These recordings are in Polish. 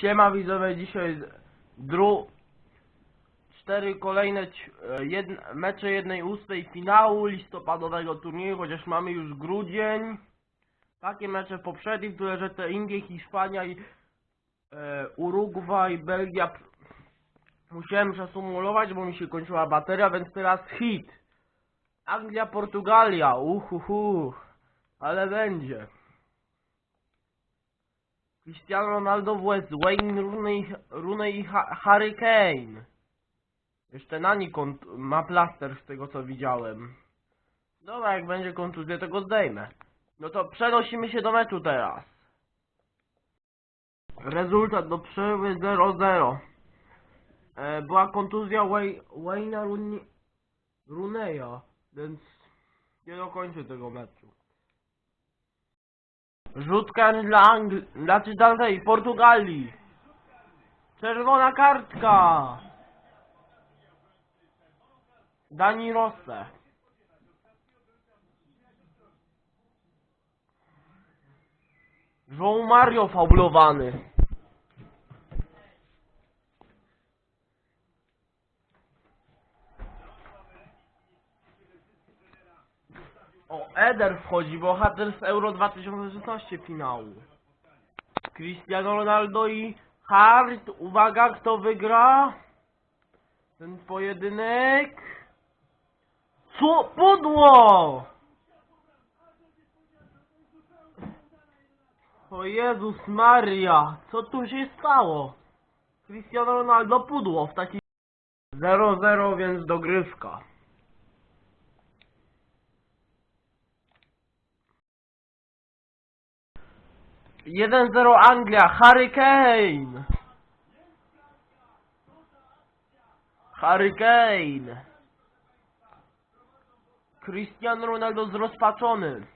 Siema widzowie, dzisiaj dru... Cztery kolejne mecze jednej ósmej finału listopadowego turnieju, chociaż mamy już grudzień. Takie mecze poprzednie, które że te Indie, Hiszpania i e, Urugwaj, Belgia musiałem przesumulować, bo mi się kończyła bateria, więc teraz hit. Anglia, Portugalia, uhuhu, ale będzie. Cristiano Ronaldo West, Wayne Rooney, Rooney i ha Harry Kane. Jeszcze Nani ma plaster z tego co widziałem. Dobra, jak będzie kontuzja, to go zdejmę. No to przenosimy się do meczu teraz. Rezultat do przerwy 0-0. E, była kontuzja Way Wayne'a Rooney Rooneya, więc nie dokończę tego meczu. Rzut karny dla Anglii, znaczy dalej, Portugalii. Czerwona kartka. Dani Rosse. João Mario faulowany. O, Eder wchodzi, bohater z Euro 2016 finału. Cristiano Ronaldo i Hart. Uwaga, kto wygra? Ten pojedynek. Co? Pudło! O Jezus Maria, co tu się stało? Cristiano Ronaldo pudło w takiej 0-0, więc dogrywka. Jeden 0 Anglia, Harry Kane. Harry Kane. Cristiano Ronaldo zrozpaczony.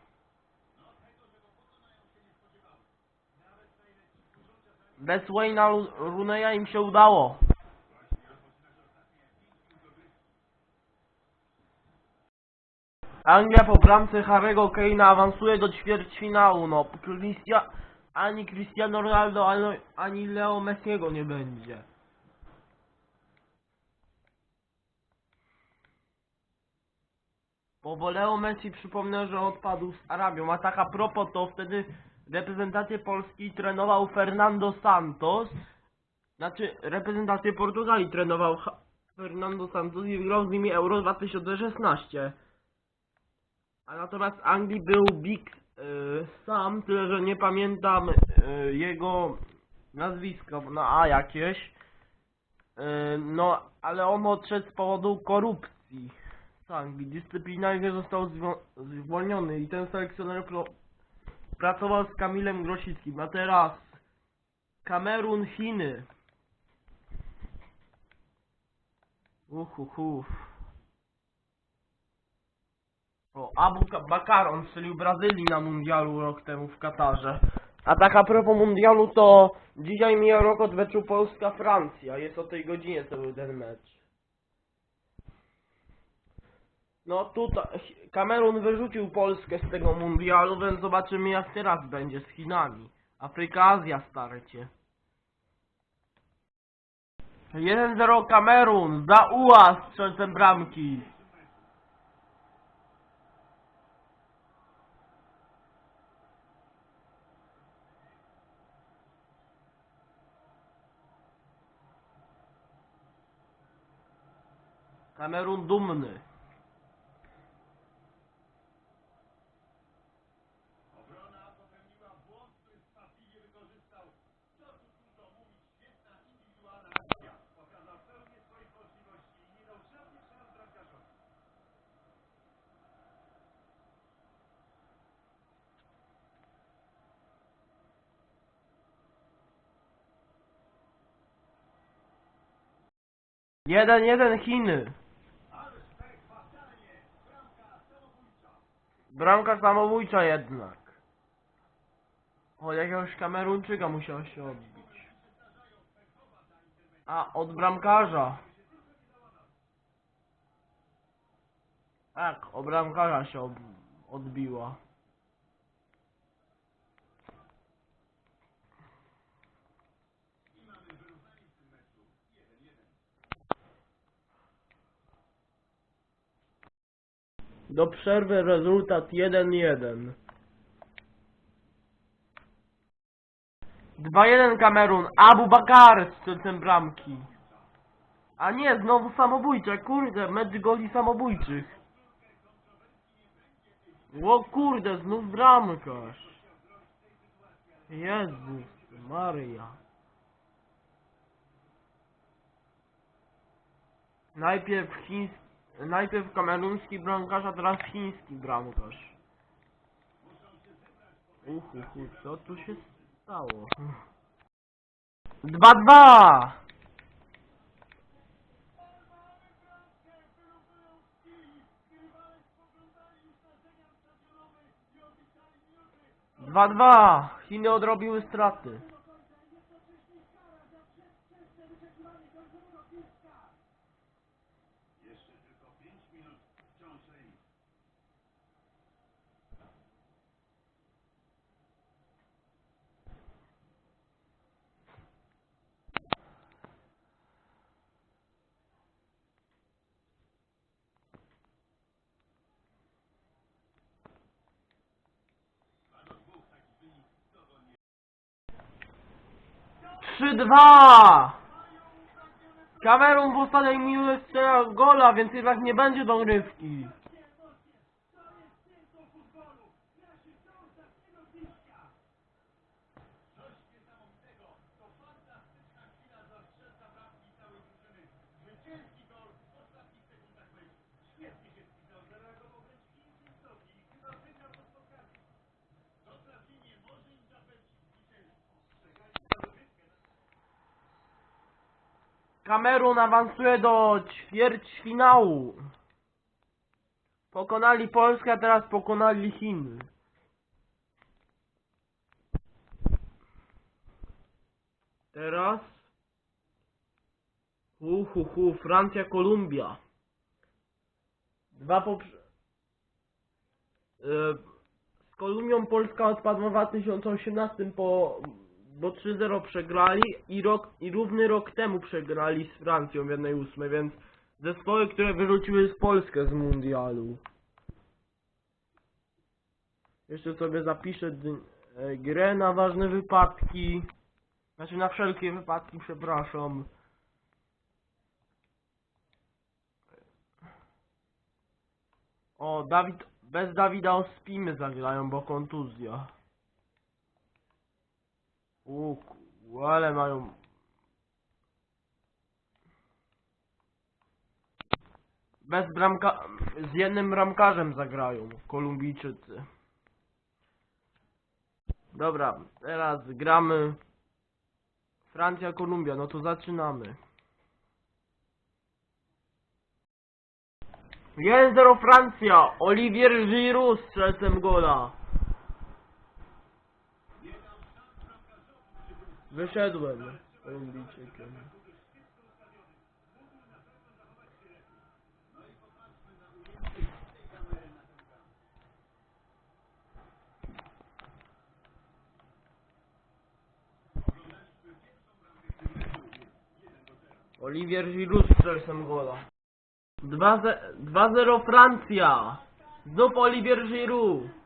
Bez Wayne'a Ru- Rooney'a im się udało. Anglia po bramce Harry'ego Kane'a awansuje do ćwierćfinału, no. Christia... Ani Cristiano Ronaldo, ani, Leo Messiego nie będzie. Bo bo Leo Messi przypomnę, że odpadł z Arabią, a tak a propos to wtedy reprezentację Polski trenował Fernando Santos. Znaczy reprezentację Portugalii trenował Fernando Santos i wygrał z nimi Euro 2016. A natomiast Anglii był Big y, Sam, tyle że nie pamiętam y, jego nazwiska, no a jakieś. Y, no, ale on odszedł z powodu korupcji Anglii. Dyscyplinarnie został zwo- zwolniony i ten selekcjoner pracował z Kamilem Grosickim. A teraz Kamerun, Chiny. Uhuhu. O, Abu Ka- Bakar, on strzelił Brazylii na mundialu rok temu w Katarze. A tak a propos mundialu, to dzisiaj mija rok od meczu Polska-Francja. Jest o tej godzinie to był ten mecz. No tutaj, Kamerun wyrzucił Polskę z tego mundialu, więc zobaczymy jak teraz będzie z Chinami. Afryka, Azja starcie. 1-0 Kamerun, za UA strzelcem bramki. Kamerun dumny. Jeden, jeden Chiny. Bramka samobójcza jednak. O, jakiegoś kamerunczyka musiał się odbić. A, od bramkarza. Tak, od bramkarza się odbiła. Do przerwy rezultat 1-1. 2-1 Kamerun. Abu Bakar z strzelcem bramki. A nie, znowu samobójcze, kurde, mecz goli samobójczych. O kurde, znów bramkarz. Jezus Maria. Najpierw chiński, najpierw kameruński bramkarz, a teraz chiński bramkarz. Uhu, hu, co tu się stało? 2-2! Dwa dwa. Chiny odrobiły straty. Trzy dwa. Kamerun w ostatniej strzela gola, więc jednak nie będzie dogrywki. Kamerun awansuje do ćwierćfinału. Pokonali Polskę, a teraz pokonali Chiny. Teraz hu, hu, hu, Francja, Kolumbia. Dwa poprze... E, Z Kolumbią Polska odpadła w 2018 po... bo 3-0 przegrali i rok i równy rok temu przegrali z Francją w 1-8, więc zespoły, które wyrzuciły z Polskę z mundialu. Jeszcze sobie zapiszę e, grę na ważne wypadki. Znaczy na wszelkie wypadki, przepraszam. O, Dawid, bez Dawida Ospimy zagrają, bo kontuzja. Ku- ale mają... Bez bramka... z jednym bramkarzem zagrają Kolumbijczycy. Dobra, teraz gramy Francja, Kolumbia, no to zaczynamy. 1-0 Francja, Olivier Giroud z gola. Wyszedłem Kolumbijczykiem. Olivier Giroud z strzelcem gola. 2-0 Francja. Znów Olivier Giroud.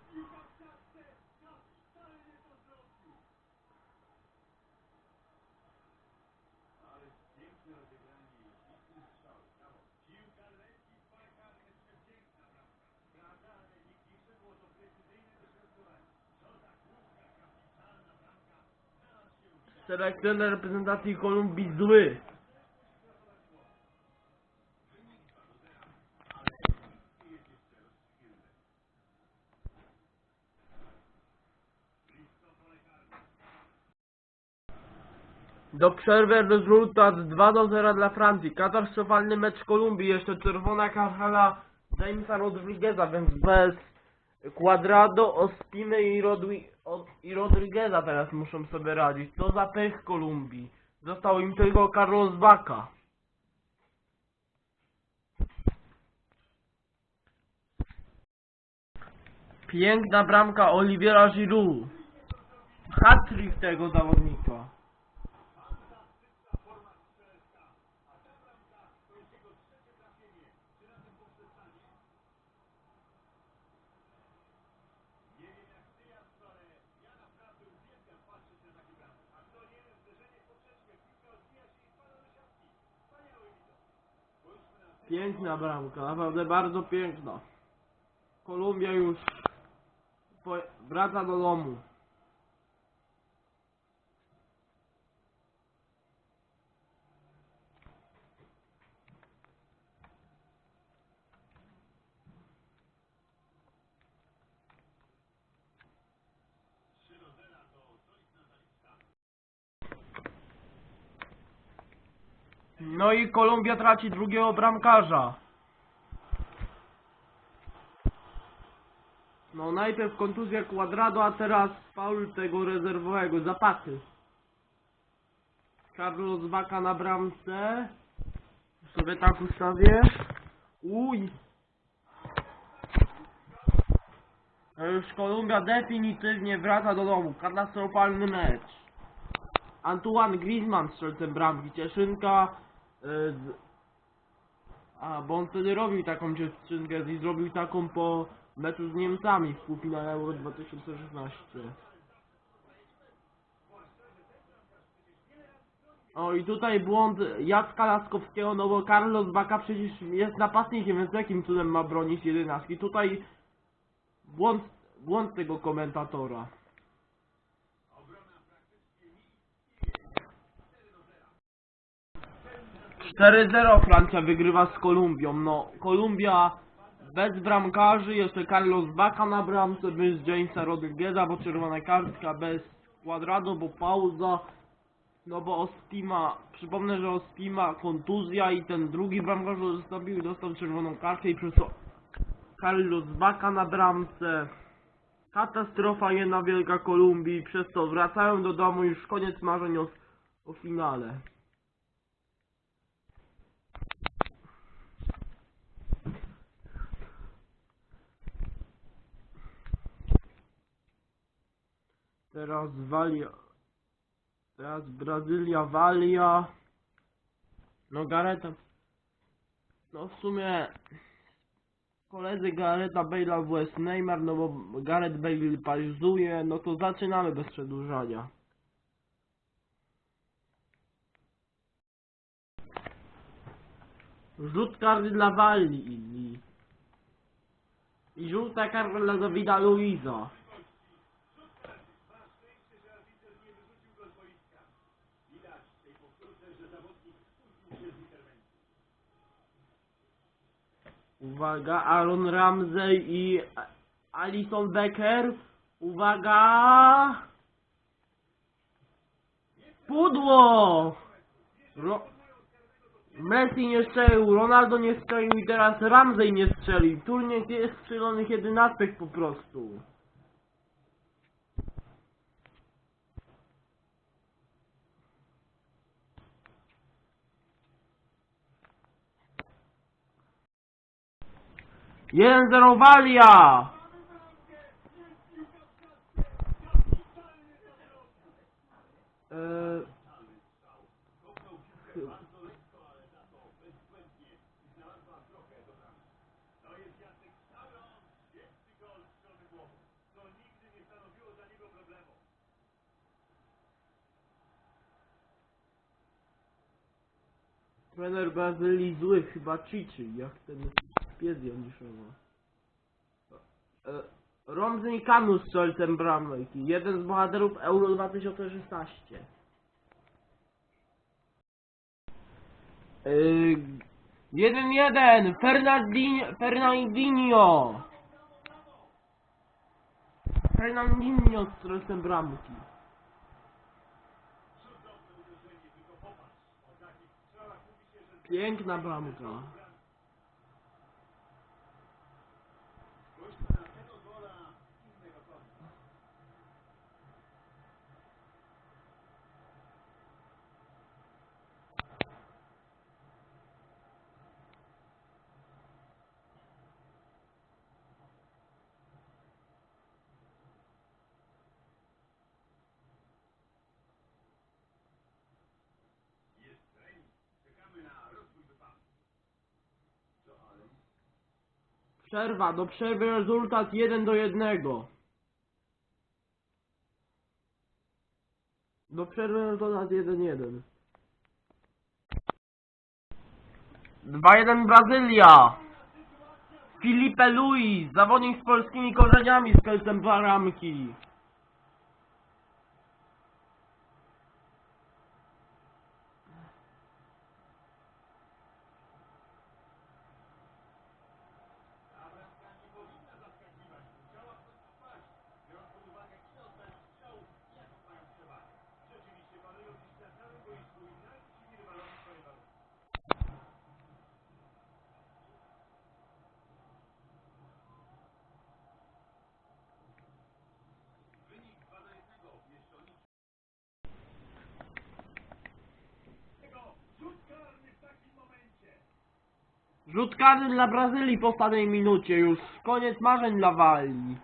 Selekcjoner reprezentacji Kolumbii zły. Do przerwy rezultat 2 do 0 dla Francji. Katastrofalny mecz Kolumbii. Jeszcze czerwona karta Jamesa Rodrigueza, więc bez Quadrado, Ospimy i, Rodwi o, i Rodrigueza teraz muszą sobie radzić. Co za pech Kolumbii. Został im tylko Carlos Bacca. Piękna bramka Oliviera Giroud. Hat-trick tego zawodnika. Piękna bramka, naprawdę bardzo piękna. Kolumbia już wraca do domu. No i Kolumbia traci drugiego bramkarza. No najpierw kontuzja Quadrado, a teraz faul tego rezerwowego, Zapaty. Carlos Vaca na bramce. Sobie tak ustawię. Uj. A już Kolumbia definitywnie wraca do domu. Katastrofalny mecz. Antoine Griezmann strzelcem bramki. Cieszynka. Y, z- A, bo on wtedy robił taką cieszynkę i zrobił taką po meczu z Niemcami w półfinale Euro 2016. O i tutaj błąd Jacka Laskowskiego, no bo Carlos Baka przecież jest napastnikiem, więc jakim cudem ma bronić jedenastki? Tutaj błąd, błąd tego komentatora. Cztery 0 Francja wygrywa z Kolumbią. No, Kolumbia bez bramkarzy, jeszcze Carlos Baka na bramce, bez Jamesa Rodrigueza, bo czerwona kartka, bez Quadrado, bo pauza. No bo Ospima, przypomnę, że Ospima kontuzja i ten drugi bramkarz zostawił i dostał czerwoną kartkę i przez to Carlos Baka na bramce. Katastrofa jedna wielka Kolumbii, przez to wracają do domu już koniec marzeń o, o finale. Teraz Walia. Teraz Brazylia, Walia. No Gareta. No w sumie koledzy Gareta Bale'a WS Neymar, no bo Gareth Bale pauzuje, no to zaczynamy bez przedłużania. Rzut karny dla Walii. I żółta karta dla Dawida Luiza. Uwaga, Aaron Ramsey i Alison Becker. Uwaga! Pudło! Ro Messi nie strzelił, Ronaldo nie strzelił i teraz Ramsey nie strzelił. Turniej jest strzelonych jedenastek po prostu. Jeden zero Walia! Eee, Trener Brazylii zły, chyba Chichi, jak ten pies Janiszowa. E, Romzyn Kanu strzelcem bramki, jeden z bohaterów Euro 2016. Yy, 1-1, Fernandinho, Fernandinho. Fernandinho strzelcem bramki. Piękna bramka. Przerwa, do przerwy rezultat 1 do 1. Do przerwy rezultat 1-1. 2-1 Brazylia. Filipe Luis, zawodnik z polskimi korzeniami z kelcem Baramki. Rzut karny dla Brazylii po ostatniej minucie już. Koniec marzeń dla Walii.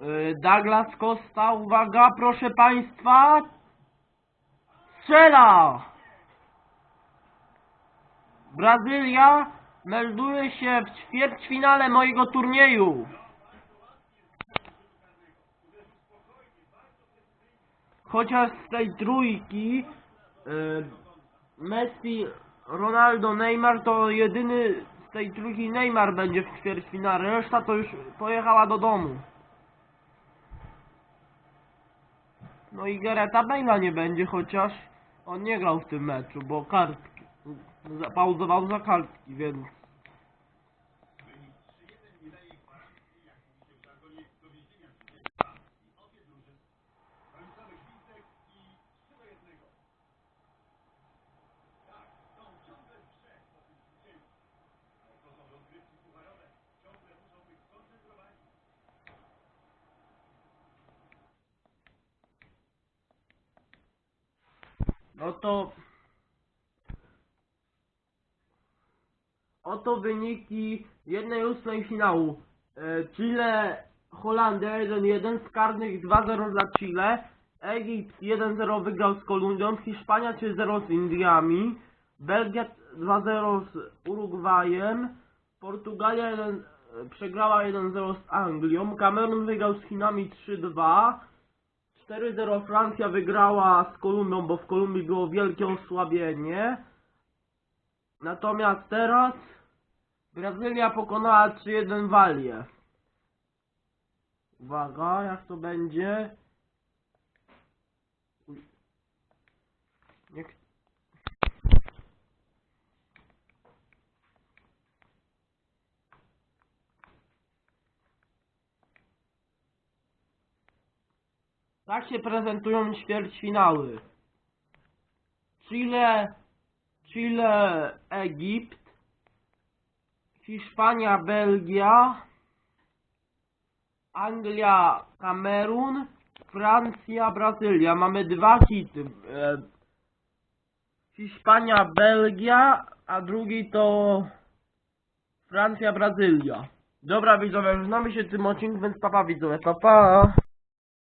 Yy, Douglas Costa, uwaga, proszę państwa. Strzela! Brazylia melduje się w ćwierćfinale mojego turnieju. Chociaż z tej trójki y, Messi, Ronaldo, Neymar to jedyny z tej trójki Neymar będzie w ćwierćfinale, reszta to już pojechała do domu. No i Gareta Bale'a nie będzie, chociaż on nie grał w tym meczu, bo kartki, pauzował za kartki, więc... No to... Oto wyniki jednej ósmej finału. E, Chile, Holandia 1-1 z karnych 2-0 dla Chile. Egipt 1-0 wygrał z Kolumbią. Hiszpania 3-0 z Indiami. Belgia 2-0 z Urugwajem. Portugalia 1, e, przegrała 1-0 z Anglią. Kamerun wygrał z Chinami 3-2. 4-0 Francja wygrała z Kolumbią, bo w Kolumbii było wielkie osłabienie. Natomiast teraz Brazylia pokonała 3-1 Walię. Uwaga, jak to będzie? Uj. Nie... ch- Tak się prezentują ćwierćfinały. Chile, Chile, Egipt, Hiszpania, Belgia, Anglia, Kamerun, Francja, Brazylia. Mamy dwa hity. E, Hiszpania, Belgia, a drugi to Francja, Brazylia. Dobra widzowie, żegnamy się tym odcinku, więc papa widzowie, papa.